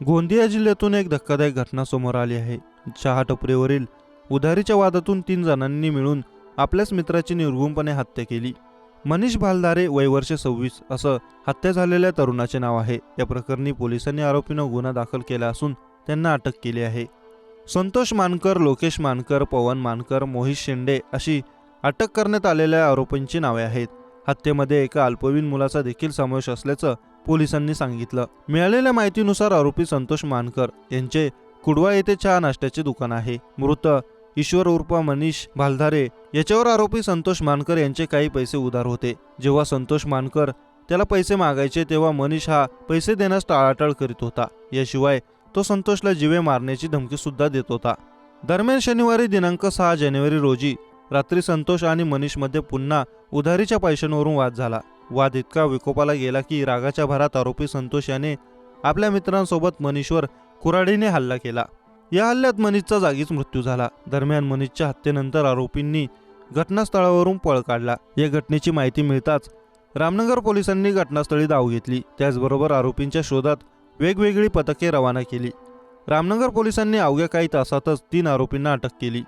गोंदिया जिल्ह्यातून एक धक्कादायक घटना समोर आली आहे. चहा टपरीवरील उधारीच्या वादातून तीन जणांनी मिळून आपल्याच मित्राची निर्गुणपणे हत्या केली. मनीष भालदारे वय वर्ष सव्वीस असं हत्या झालेल्या तरुणाचे नाव आहे. या प्रकरणी पोलिसांनी आरोपीनं गुन्हा दाखल केला असून त्यांना अटक केली आहे. संतोष मानकर लोकेश मानकर पवन मानकर मोहित शेंडे अशी अटक करण्यात आलेल्या आरोपींची नावे आहेत. हत्येमध्ये एका अल्पवयीन मुलाचा देखील समावेश असल्याचं पोलिसांनी सांगितलं. मिळालेल्या माहितीनुसार आरोपी संतोष मानकर यांचे कुडवा येथे चहा नाश्त्याचे दुकान आहे. मृत ईश्वर उर्फ मनीष भालधारे याच्यावर आरोपी संतोष मानकर यांचे काही पैसे उधार होते. जेव्हा संतोष मानकर त्याला पैसे मागायचे तेव्हा मनीष हा पैसे देण्यास टाळाटाळ करीत होता. याशिवाय तो संतोषला जिवे मारण्याची धमकी सुद्धा देत होता. दरम्यान शनिवारी दिनांक सहा जानेवारी रोजी रात्री संतोष आणि मनीषमध्ये पुन्हा उधारीच्या पैशांवरून वाद झाला. वाद इतका विकोपाला गेला की रागाच्या भरात आरोपी संतोष याने आपल्या मित्रांसोबत मनीषवर कुराडीने हल्ला केला. या हल्ल्यात मनीषचा जागीच मृत्यू झाला. दरम्यान मनीषच्या हत्येनंतर आरोपींनी घटनास्थळावरून पळ काढला. या घटनेची माहिती मिळताच रामनगर पोलिसांनी घटनास्थळी धाव घेतली. त्याचबरोबर आरोपींच्या शोधात वेगवेगळी पथके रवाना केली. रामनगर पोलिसांनी अवघ्या काही तासातच तीन आरोपींना अटक केली.